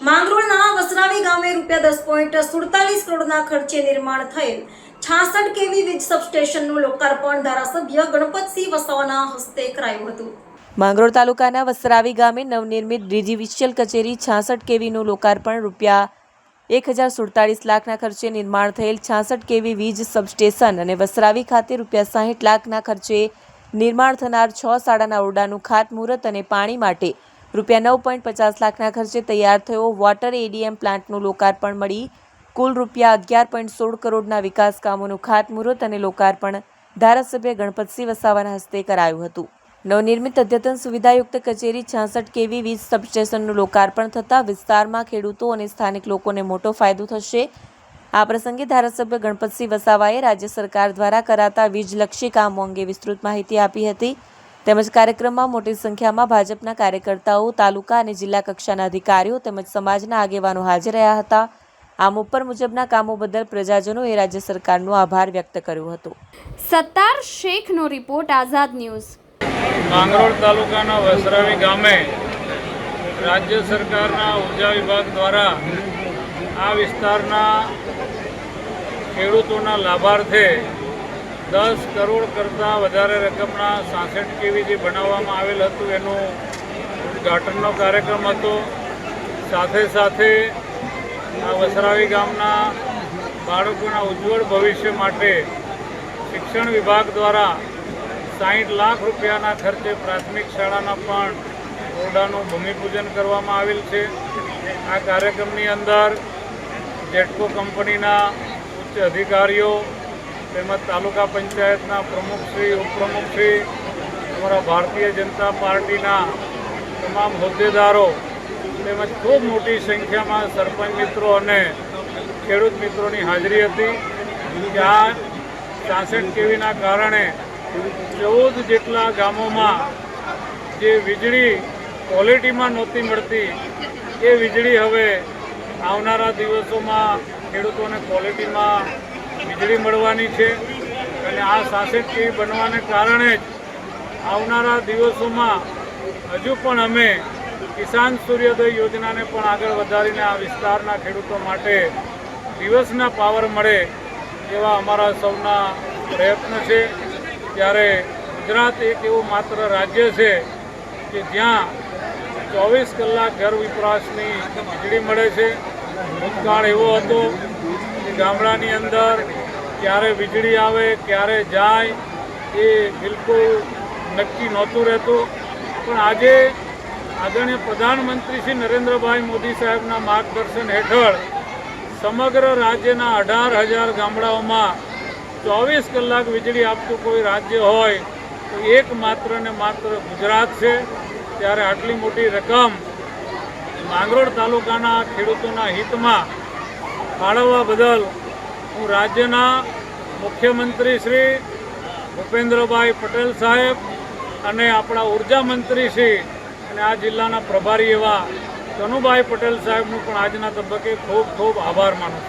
માંગરોળના વસરાવી ગામે રૂપિયા દસ પોઈન્ટ સુડતાલીસ કરોડના ખર્ચે નિર્માણ થયેલ. છાસઠ કેવી વીજ સબસ્ટેશનનું લોકાર્પણ ધારાસભ્ય ગણપતસિંહ વસાવાના હસ્તે કરાયું હતું. માંગરોળ તાલુકાના વસરાવી ગામે નવનિર્મિત ડિજીવિશિયલ કચેરી છાસઠ કેવીનું લોકાર્પણ રૂપિયા એક હજાર સુડતાલીસ લાખના ખર્ચે નિર્માણ થયેલ છાસઠ કેવી વીજ સબસ્ટેશન અને વસ્ત્રાવી ખાતે રૂપિયા સાહીઠ લાખના ખર્ચે નિર્માણ થનાર છ શાળાના ઓરડાનું ખાતમુહૂર્ત અને પાણી માટે રૂપિયા નવ પોઈન્ટ પચાસ લાખના ખર્ચે તૈયાર થયો વોટર એડીએમ પ્લાન્ટનું લોકાર્પણ મળી. કુલ રૂપિયા અગિયાર પોઈન્ટ સોળ કરોડના વિકાસ કામોનું ખાતમુહૂર્ત અને લોકાર્પણ ધારાસભ્ય ગણપતસિંહ વસાવાના હસ્તે કરાયું હતું. નવનિર્મિત અદ્યતન સુવિધાયુક્ત કચેરી છાસઠ કેવી વીજ સબસ્ટેશનનું લોકાર્પણ થતાં વિસ્તારમાં ખેડૂતો અને સ્થાનિક લોકોને મોટો ફાયદો થશે. આ પ્રસંગે ધારાસભ્ય ગણપતસિંહ વસાવાએ રાજ્ય સરકાર દ્વારા કરાતા વીજલક્ષી કામો અંગે વિસ્તૃત માહિતી આપી હતી. તેમજ કાર્યક્રમમાં મોટી સંખ્યામાં ભાજપના કાર્યકર્તાઓ તાલુકા અને જિલ્લા કક્ષાના અધિકારીઓ તેમજ સમાજના આગેવાનો હાજર રહ્યા હતા. આમ ઉપર મુજબના કામો બદલ પ્રજાજનોએ રાજ્ય સરકારનો આભાર વ્યક્ત કર્યો હતો. સત્તાર શેખનો રિપોર્ટ આઝાદ ન્યૂઝ. માંગરોળ તાલુકાના વસરાવી ગામે રાજ્ય સરકારના ઊર્જા વિભાગ દ્વારા આ વિસ્તારના ખેડૂતોના લાભાર્થે દસ કરોડ કરતાં વધારે રકમના સાસઠ કેવી જે બનાવવામાં આવેલ હતું એનું ઉદ્ઘાટનનો કાર્યક્રમ હતો. સાથે સાથે આ વસરાવી ગામના બાળકોના ઉજ્જવળ ભવિષ્ય માટે શિક્ષણ વિભાગ દ્વારા સાહીઠ લાખ રૂપિયાના ખર્ચે પ્રાથમિક શાળાના પણ ઓરડાનું ભૂમિપૂજન કરવામાં આવેલ છે. આ કાર્યક્રમની અંદર જેટકો કંપનીના ઉચ્ચ અધિકારીઓ તેમજ તાલુકા પંચાયતના પ્રમુખશ્રી ઉપપ્રમુખશ્રી અમારા ભારતીય જનતા પાર્ટીના તમામ હોદ્દેદારો તેમજ ખૂબ મોટી સંખ્યામાં સરપંચ મિત્રો અને ખેડૂત મિત્રોની હાજરી હતી આ સાસઠ કેવીના કારણે ચૌદ જેટલા ગામોમાં જે વીજળી ક્વોલિટીમાં નહોતી મળતી, એ વીજળી હવે આવનારા દિવસોમાં ખેડૂતોને ક્વોલિટીમાં વીજળી મળવાની છે અને આ શાસક કેવી બનવાને કારણે જ આવનારા દિવસોમાં હજુ પણ અમે કિસાન સૂર્યોદય યોજનાને પણ આગળ વધારીને આ વિસ્તારના ખેડૂતો માટે દિવસના પાવર મળે એવા અમારા સૌના પ્રયત્ન છે. ત્યારે ગુજરાત એક એવું માત્ર રાજ્ય છે કે જ્યાં ચોવીસ કલાક ઘર વિપરાશની વીજળી મળે છે. ભૂતકાળ એવો હતો કે ગામડાની અંદર ક્યારે વીજળી આવે, ક્યારે જાય, એ બિલકુલ નક્કી નહોતું રહેતું. પણ આજે આદરણીય પ્રધાનમંત્રી શ્રી નરેન્દ્રભાઈ મોદી સાહેબના માર્ગદર્શન હેઠળ સમગ્ર રાજ્યના અઢાર હજાર ગામડાઓમાં ચોવીસ કલાક વીજળી આપતું કોઈ રાજ્ય હોય, તો એક માત્ર ને માત્ર ગુજરાત છે. ત્યારે આટલી મોટી રકમ માંગરોળ તાલુકાના ખેડૂતોના હિતમાં ફાળવવા બદલ હું રાજ્યના મુખ્યમંત્રી શ્રી ભૂપેન્દ્રભાઈ પટેલ સાહેબ અને આપણા ઊર્જા મંત્રી શ્રી અને આ જિલ્લાના પ્રભારી એવા કનુભાઈ પટેલ સાહેબનું પણ આજના તબક્કે ખૂબ ખૂબ આભાર માનું છું.